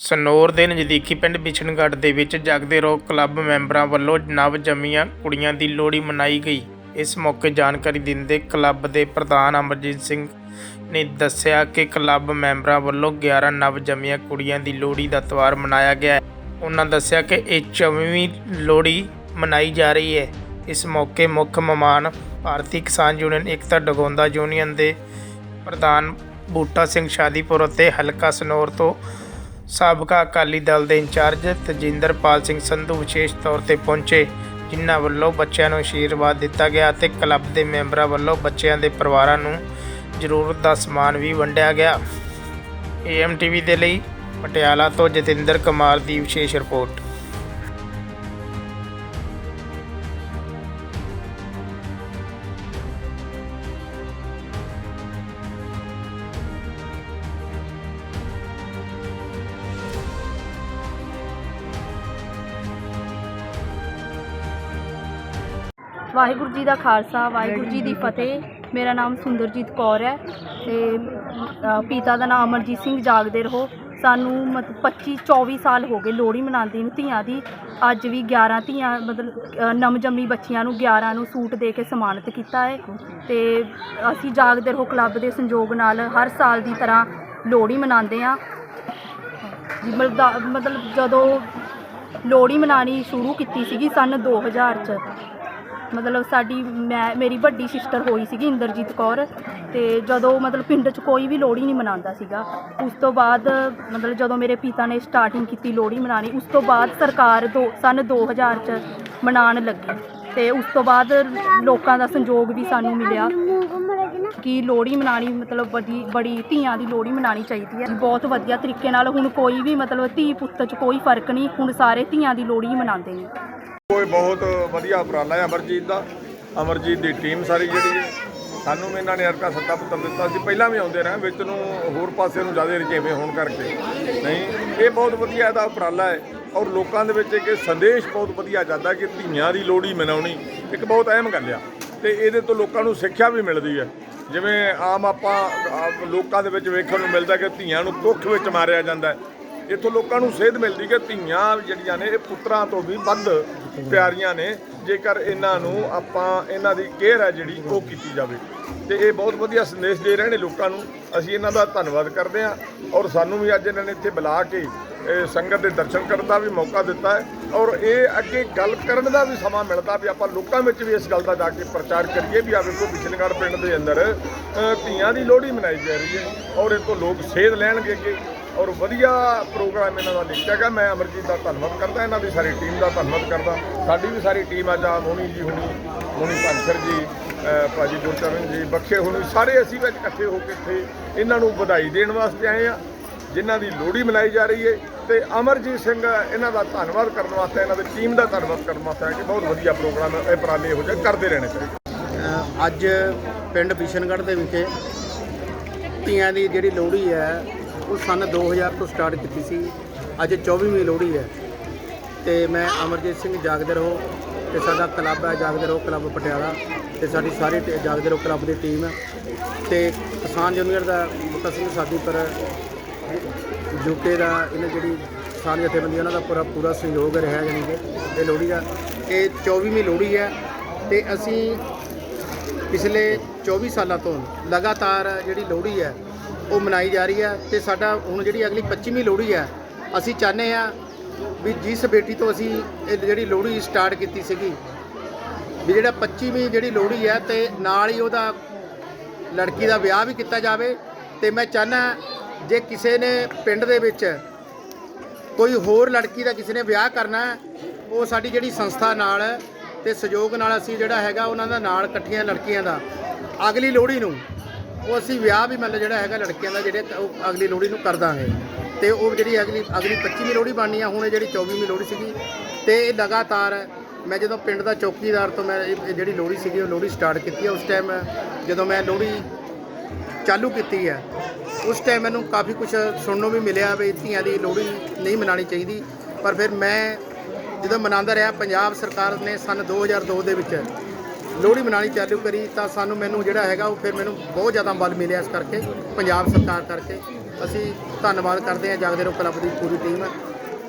ਸਨੌਰ ਦੇ ਨਜ਼ਦੀਕੀ ਪਿੰਡ ਬਿਸ਼ਨਗੜ੍ਹ ਦੇ ਵਿੱਚ ਜਗਦੇ ਰੋਕ ਕਲੱਬ ਮੈਂਬਰਾਂ ਵੱਲੋਂ ਨਵ ਜੰਮੀਆਂ ਕੁੜੀਆਂ ਦੀ ਲੋਹੜੀ ਮਨਾਈ ਗਈ। ਇਸ ਮੌਕੇ ਜਾਣਕਾਰੀ ਦਿੰਦੇ ਕਲੱਬ ਦੇ ਪ੍ਰਧਾਨ ਅਮਰਜੀਤ ਸਿੰਘ ਨੇ ਦੱਸਿਆ ਕਿ ਕਲੱਬ ਮੈਂਬਰਾਂ ਵੱਲੋਂ 11 ਨਵ ਜੰਮੀਆਂ ਕੁੜੀਆਂ ਦੀ ਲੋਹੜੀ ਦਾ ਤਿਉਹਾਰ ਮਨਾਇਆ ਗਿਆ ਹੈ। ਉਹਨਾਂ ਦੱਸਿਆ ਕਿ ਇਹ 24ਵੀਂ ਲੋਹੜੀ ਮਨਾਈ ਜਾ ਰਹੀ ਹੈ। ਇਸ ਮੌਕੇ ਮੁੱਖ ਮਹਿਮਾਨ ਭਾਰਤੀ ਕਿਸਾਨ ਯੂਨੀਅਨ ਏਕਤਾ ਡਗੌਂਦਾ ਯੂਨੀਅਨ ਦੇ ਪ੍ਰਧਾਨ ਬੂਟਾ ਸਿੰਘ ਸ਼ਾਦੀਪੁਰ ਅਤੇ ਹਲਕਾ ਸਨੌਰ ਤੋਂ ਸਾਬਕਾ ਅਕਾਲੀ ਦਲ ਦੇ ਇੰਚਾਰਜ ਤਜਿੰਦਰਪਾਲ ਸਿੰਘ ਸੰਧੂ ਵਿਸ਼ੇਸ਼ ਤੌਰ ਤੇ ਪਹੁੰਚੇ, ਜਿਨ੍ਹਾਂ ਵੱਲੋਂ ਬੱਚਿਆਂ ਨੂੰ ਆਸ਼ੀਰਵਾਦ ਦਿੱਤਾ ਗਿਆ ਅਤੇ ਕਲੱਬ ਦੇ ਮੈਂਬਰਾਂ ਵੱਲੋਂ ਬੱਚਿਆਂ ਦੇ ਪਰਿਵਾਰਾਂ ਨੂੰ ਜ਼ਰੂਰਤ ਦਾ ਸਮਾਨ ਵੀ ਵੰਡਿਆ ਗਿਆ। ਏਐਮਟੀਵੀ ਦੇ ਲਈ ਪਟਿਆਲਾ ਤੋਂ ਜਤਿੰਦਰ ਕੁਮਾਰ ਦੀ ਵਿਸ਼ੇਸ਼ ਰਿਪੋਰਟ। ਵਾਹਿਗੁਰੂ ਜੀ ਦਾ ਖਾਲਸਾ, ਵਾਹਿਗੁਰੂ ਜੀ ਦੀ ਫਤਿਹ। ਮੇਰਾ ਨਾਮ ਸੁੰਦਰਜੀਤ ਕੌਰ ਹੈ ਤੇ ਪਿਤਾ ਦਾ ਨਾਮ ਅਮਰਜੀਤ ਸਿੰਘ, ਜਾਗਦੇ ਰਹੋ। ਸਾਨੂੰ ਮਤਲਬ 25 24 ਸਾਲ ਹੋ ਗਏ ਲੋਹੜੀ ਮਨਾਉਂਦੇ ਨੂੰ ਧੀਆਂ ਦੀ। ਅੱਜ ਵੀ 11 ਧੀਆਂ, ਮਤਲਬ ਨਵਜੰਮੀ ਬੱਚੀਆਂ ਨੂੰ 11 ਨੂੰ ਸੂਟ ਦੇ ਕੇ ਸਨਮਾਨਿਤ ਕੀਤਾ ਹੈ। ਤੇ ਅਸੀਂ ਜਾਗਦੇ ਰਹੋ ਕਲੱਬ ਦੇ ਸੰਯੋਗ ਨਾਲ, ਹਰ ਸਾਲ ਦੀ ਤਰ੍ਹਾਂ ਲੋਹੜੀ ਮਨਾਉਂਦੇ ਆ ਮਤਲਬ ਮਤਲਬ ਜਦੋਂ ਲੋਹੜੀ ਮਨਾਣੀ ਸ਼ੁਰੂ ਕੀਤੀ ਸੀਗੀ, ਸਨ 2000 ਚ। ਮਤਲਬ ਸਾਡੀ, ਮੈਂ, ਮੇਰੀ ਵੱਡੀ ਸਿਸਟਰ ਹੋਈ ਸੀਗੀ ਇੰਦਰਜੀਤ ਕੌਰ ਤੇ ਜਦੋਂ ਮਤਲਬ ਪਿੰਡ 'ਚ ਕੋਈ ਵੀ ਲੋਹੜੀ ਨਹੀਂ ਮਨਾਉਂਦਾ ਸੀਗਾ, ਉਸ ਤੋਂ ਬਾਅਦ ਮਤਲਬ ਜਦੋਂ ਮੇਰੇ ਪਿਤਾ ਨੇ ਸਟਾਰਟਿੰਗ ਕੀਤੀ ਲੋਹੜੀ ਮਨਾਣੀ ਉਸ ਤੋਂ ਬਾਅਦ ਸਰਕਾਰ ਦੋ, ਸਨ 2000 ਚ ਮਨਾਉਣ ਲੱਗੀ ਤੇ ਉਸ ਤੋਂ ਬਾਅਦ ਲੋਕਾਂ ਦਾ ਸੰਯੋਗ ਵੀ ਸਾਨੂੰ ਮਿਲਿਆ ਕਿ ਲੋਹੜੀ ਮਨਾਣੀ ਮਤਲਬ ਬੜੀ ਬੜੀ ਧੀਆਂ ਦੀ ਲੋਹੜੀ ਮਨਾਣੀ ਚਾਹੀਦੀ ਹੈ। ਬਹੁਤ ਵਧੀਆ ਤਰੀਕੇ ਨਾਲ ਹੁਣ ਕੋਈ ਵੀ ਮਤਲਬ ਧੀ ਪੁੱਤ 'ਚ ਕੋਈ ਫ਼ਰਕ ਨਹੀਂ, ਹੁਣ ਸਾਰੇ ਧੀਆਂ ਦੀ ਲੋਹੜੀ ਮਨਾਉਂਦੇ ਨੇ। ਕੋਈ ਬਹੁਤ ਵਧੀਆ ਉਪਰਾਲਾ ਹੈ ਅਮਰਜੀਤ ਦਾ। ਅਮਰਜੀਤ ਦੀ ਟੀਮ ਸਾਰੀ ਜਿਹੜੀ ਹੈ, ਸਾਨੂੰ ਵੀ ਇਹਨਾਂ ਨੇ ਅਰਕਾ ਸੱਤਾ ਪੁੱਤਰ ਦਿੱਤਾ। ਸੀ ਪਹਿਲਾਂ ਵੀ ਆਉਂਦੇ ਰਹੇ ਵਿੱਚ ਨੂੰ ਹੋਰ ਪਾਸੇ ਨੂੰ ਜ਼ਿਆਦਾ ਰੁਝੇਵੇਂ ਹੋਣ ਕਰਕੇ। ਨਹੀਂ, ਇਹ ਬਹੁਤ ਵਧੀਆ ਇਹਦਾ ਉਪਰਾਲਾ ਹੈ। ਔਰ ਲੋਕਾਂ ਦੇ ਵਿੱਚ ਇੱਕ ਸੰਦੇਸ਼ ਬਹੁਤ ਵਧੀਆ ਜਾਂਦਾ ਕਿ ਧੀਆਂ ਦੀ ਲੋਹੜੀ ਮਨਾਉਣੀ ਇੱਕ ਬਹੁਤ ਅਹਿਮ ਗੱਲ ਆ। ਤੇ ਇਹਦੇ ਤੋਂ ਲੋਕਾਂ ਨੂੰ ਸਿੱਖਿਆ ਵੀ ਮਿਲਦੀ ਹੈ। ਜਿਵੇਂ ਆਮ ਆਪਾਂ ਲੋਕਾਂ ਦੇ ਵਿੱਚ ਵੇਖਣ ਨੂੰ ਮਿਲਦਾ ਕਿ ਧੀਆਂ ਨੂੰ ਕੁੱਖ ਵਿੱਚ ਮਾਰਿਆ ਜਾਂਦਾ ਇੱਥੋਂ ਲੋਕਾਂ ਨੂੰ ਸੇਧ ਮਿਲਦੀ ਕਿ ਧੀਆਂ ਜਿਹੜੀਆਂ ਨੇ, ਇਹ ਪੁੱਤਰਾਂ ਤੋਂ ਵੀ ਵੱਧ ਪਿਆਰੀਆਂ ਨੇ। ਜੇਕਰ ਇਹਨਾਂ ਨੂੰ ਆਪਾਂ, ਇਹਨਾਂ ਦੀ ਕੇਅਰ ਹੈ ਜਿਹੜੀ, ਉਹ ਕੀਤੀ ਜਾਵੇ। ਤੇ ਇਹ ਬਹੁਤ ਵਧੀਆ ਸੰਦੇਸ਼ ਦੇ ਰਹੇ ਨੇ ਲੋਕਾਂ ਨੂੰ। ਅਸੀਂ ਇਹਨਾਂ ਦਾ ਧੰਨਵਾਦ ਕਰਦੇ ਹਾਂ ਔਰ ਸਾਨੂੰ ਵੀ ਅੱਜ ਇਹਨਾਂ ਨੇ ਇੱਥੇ ਬੁਲਾ ਕੇ ਸੰਗਤ ਦੇ ਦਰਸ਼ਨ ਕਰਨ ਦਾ ਵੀ ਮੌਕਾ ਦਿੱਤਾ ਹੈ। ਔਰ ਇਹ ਅੱਗੇ ਗੱਲ ਕਰਨ ਦਾ ਵੀ ਸਮਾਂ ਮਿਲਦਾ ਵੀ ਆਪਾਂ ਲੋਕਾਂ ਵਿੱਚ ਵੀ ਇਸ ਗੱਲ ਦਾ ਜਾ ਕੇ ਪ੍ਰਚਾਰ ਕਰੀਏ ਵੀ ਆ ਵੇਖੋ ਬਿਸ਼ਨਗੜ੍ਹ ਪਿੰਡ ਦੇ ਅੰਦਰ ਧੀਆਂ ਦੀ ਲੋਹੜੀ ਮਨਾਈ ਜਾ ਰਹੀ ਹੈ ਔਰ ਇਹ ਤੋਂ ਲੋਕ ਸੇਧ ਲੈਣਗੇ ਅੱਗੇ। ਔਰ ਵਧੀਆ ਪ੍ਰੋਗਰਾਮ ਇਹਨਾਂ ਦਾ ਲਿਖਿਆ ਗਿਆ। ਮੈਂ ਅਮਰਜੀਤ ਦਾ ਧੰਨਵਾਦ ਕਰਦਾ ਇਹਨਾਂ ਦੀ ਸਾਰੀ ਟੀਮ ਦਾ ਧੰਨਵਾਦ ਕਰਦਾ। ਸਾਡੀ ਵੀ ਸਾਰੀ ਟੀਮ ਅੱਜ ਆ ਮੋਣੀ ਜੀ ਹੁਣੀ ਮੋਣੀ ਧਨਸਰ ਜੀ ਅ, ਭਾਜੀ ਗੁਰਚਰਨ ਜੀ ਬਖਸ਼ੇ ਹੁਣੀ ਸਾਰੇ ਅਸੀਂ ਵਿੱਚ ਇਕੱਠੇ ਹੋ ਕੇ ਇੱਥੇ ਇਹਨਾਂ ਨੂੰ ਵਧਾਈ ਦੇਣ ਵਾਸਤੇ ਆਏ ਆ ਜਿਨ੍ਹਾਂ ਦੀ ਲੋਹੜੀ ਮਨਾਈ ਜਾ ਰਹੀ ਹੈ ਤੇ ਅਮਰਜੀਤ ਸਿੰਘ ਇਹਨਾਂ ਦਾ ਧੰਨਵਾਦ ਕਰਨ ਵਾਸਤੇ ਇਹਨਾਂ ਦੀ ਟੀਮ ਦਾ ਧੰਨਵਾਦ ਕਰਨ ਵਾਸਤੇ ਆਏ ਕਿ ਬਹੁਤ ਵਧੀਆ ਪ੍ਰੋਗਰਾਮ ਇਹ ਉਪਰਾਲੇ ਇਹੋ ਜਿਹੇ ਕਰਦੇ ਰਹਿਣੇ ਚਾਹੀਦੇ। ਅੱਜ ਪਿੰਡ ਬਿਸ਼ਨਗੜ੍ਹ ਦੇ ਵਿਖੇ ਧੀਆਂ ਦੀ ਜਿਹੜੀ ਲੋਹੜੀ ਹੈ ਉਹ ਸਨ 2000 ਤੋਂ ਸਟਾਰਟ ਕੀਤੀ ਸੀ। ਅੱਜ 24ਵੀਂ ਲੋਹੜੀ ਹੈ। ਤੇ ਮੈਂ ਅਮਰਜੀਤ ਸਿੰਘ ਜਾਗਦੇ ਰਹੋ ਤੇ ਸਾਡਾ ਕਲੱਬ ਹੈ ਜਾਗਦੇ ਰਹੋ ਕਲੱਬ ਪਟਿਆਲਾ ਤੇ ਸਾਡੀ ਸਾਰੀ ਜਾਗਦੇ ਰਹੋ ਕਲੱਬ ਦੀ ਟੀਮ ਹੈ। ਤੇ ਕਿਸਾਨ ਜੂਨੀਅਰ ਦਾ ਬੁੱਟਾ ਸਿੰਘ ਸਾਡੀ ਸਾਦੀਪੁਰ ਯੂਕੇ ਦਾ ਇਹਨਾਂ ਜਿਹੜੀ ਕਿਸਾਨ ਜਥੇਬੰਦੀ ਉਹਨਾਂ ਦਾ ਪੂਰਾ ਪੂਰਾ ਸਹਿਯੋਗ ਰਿਹਾ ਜਾਣੀ ਕਿ ਇਹ ਲੋਹੜੀ ਦਾ। ਇਹ 24ਵੀਂ ਲੋਹੜੀ ਹੈ ਤੇ ਅਸੀਂ ਪਿਛਲੇ 24 ਸਾਲਾਂ ਤੋਂ ਲਗਾਤਾਰ ਜਿਹੜੀ ਲੋਹੜੀ ਹੈ ਉਹ ਮਨਾਈ ਜਾ ਰਹੀ ਹੈ ਤੇ ਸਾਡਾ ਹੁਣ ਜਿਹੜੀ ਅਗਲੀ 25ਵੀਂ ਲੋਹੜੀ ਹੈ, ਅਸੀਂ ਚਾਹੁੰਦੇ ਆ ਵੀ ਜਿਸ ਬੇਟੀ ਤੋਂ ਅਸੀਂ ਇਹ ਜਿਹੜੀ ਲੋਹੜੀ ਸਟਾਰਟ ਕੀਤੀ ਸੀਗੀ, ਵੀ ਜਿਹੜਾ 25ਵੀਂ ਜਿਹੜੀ ਲੋਹੜੀ ਹੈ ਤੇ ਨਾਲ ਹੀ ਉਹਦਾ ਲੜਕੀ ਦਾ ਵਿਆਹ ਵੀ ਕੀਤਾ ਜਾਵੇ ਤੇ ਮੈਂ ਚਾਹੁੰਦਾ ਜੇ ਕਿਸੇ ਨੇ ਪਿੰਡ ਦੇ ਵਿੱਚ ਕੋਈ ਹੋਰ ਲੜਕੀ ਦਾ ਕਿਸੇ ਨੇ ਵਿਆਹ ਕਰਨਾ ਉਹ ਸਾਡੀ ਜਿਹੜੀ ਸੰਸਥਾ ਨਾਲ ਹੈ ਤੇ ਸਹਿਯੋਗ ਨਾਲ ਅਸੀਂ ਜਿਹੜਾ ਹੈਗਾ ਉਹਨਾਂ ਦਾ ਨਾਲ ਇਕੱਠੀਆਂ ਲੜਕੀਆਂ ਦਾ ਅਗਲੀ ਲੋਹੜੀ ਨੂੰ ਉਹ ਅਸੀਂ ਵਿਆਹ ਵੀ ਮਤਲਬ ਜਿਹੜਾ ਹੈਗਾ ਲੜਕਿਆਂ ਦਾ ਜਿਹੜੇ ਉਹ ਅਗਲੀ ਲੋਹੜੀ ਨੂੰ ਕਰ ਦਾਂਗੇ। ਤੇ ਉਹ ਜਿਹੜੀ ਅਗਲੀ ਅਗਲੀ 25ਵੀਂ ਲੋਹੜੀ ਬਣਨੀ ਆ, ਹੁਣ ਇਹ ਜਿਹੜੀ 24ਵੀਂ ਲੋਹੜੀ ਸੀਗੀ, ਤੇ ਇਹ ਲਗਾਤਾਰ ਮੈਂ ਜਦੋਂ ਪਿੰਡ ਦਾ ਚੌਕੀਦਾਰ ਤੋਂ ਮੈਂ ਇਹ ਜਿਹੜੀ ਲੋਹੜੀ ਸੀਗੀ, ਉਹ ਲੋਹੜੀ ਸਟਾਰਟ ਕੀਤੀ ਹੈ ਉਸ ਟਾਈਮ ਜਦੋਂ ਮੈਂ ਲੋਹੜੀ ਚਾਲੂ ਕੀਤੀ ਹੈ ਉਸ ਟਾਈਮ ਮੈਨੂੰ ਕਾਫੀ ਕੁਝ ਸੁਣਨ ਨੂੰ ਵੀ ਮਿਲਿਆ ਵੀ ਧੀਆਂ ਦੀ ਲੋਹੜੀ ਨਹੀਂ ਮਨਾਉਣੀ ਚਾਹੀਦੀ। ਪਰ ਫਿਰ ਮੈਂ ਜਦੋਂ ਮਨਾਉਂਦਾ ਰਿਹਾ, ਪੰਜਾਬ ਸਰਕਾਰ ਨੇ ਸਨ 2002 ਦੇ ਵਿੱਚ ਲੋਹੜੀ ਮਨਾਉਣੀ ਚਾਲੂ ਕਰੀ, ਤਾਂ ਸਾਨੂੰ ਮੈਨੂੰ ਜਿਹੜਾ ਹੈਗਾ ਉਹ ਫਿਰ ਮੈਨੂੰ ਬਹੁਤ ਜ਼ਿਆਦਾ ਬਲ ਮਿਲਿਆ ਇਸ ਕਰਕੇ, ਪੰਜਾਬ ਸਰਕਾਰ ਕਰਕੇ। ਅਸੀਂ ਧੰਨਵਾਦ ਕਰਦੇ ਹਾਂ ਜਾਗਦੇ ਰਹੋ ਕਲੱਬ ਦੀ ਪੂਰੀ ਟੀਮ।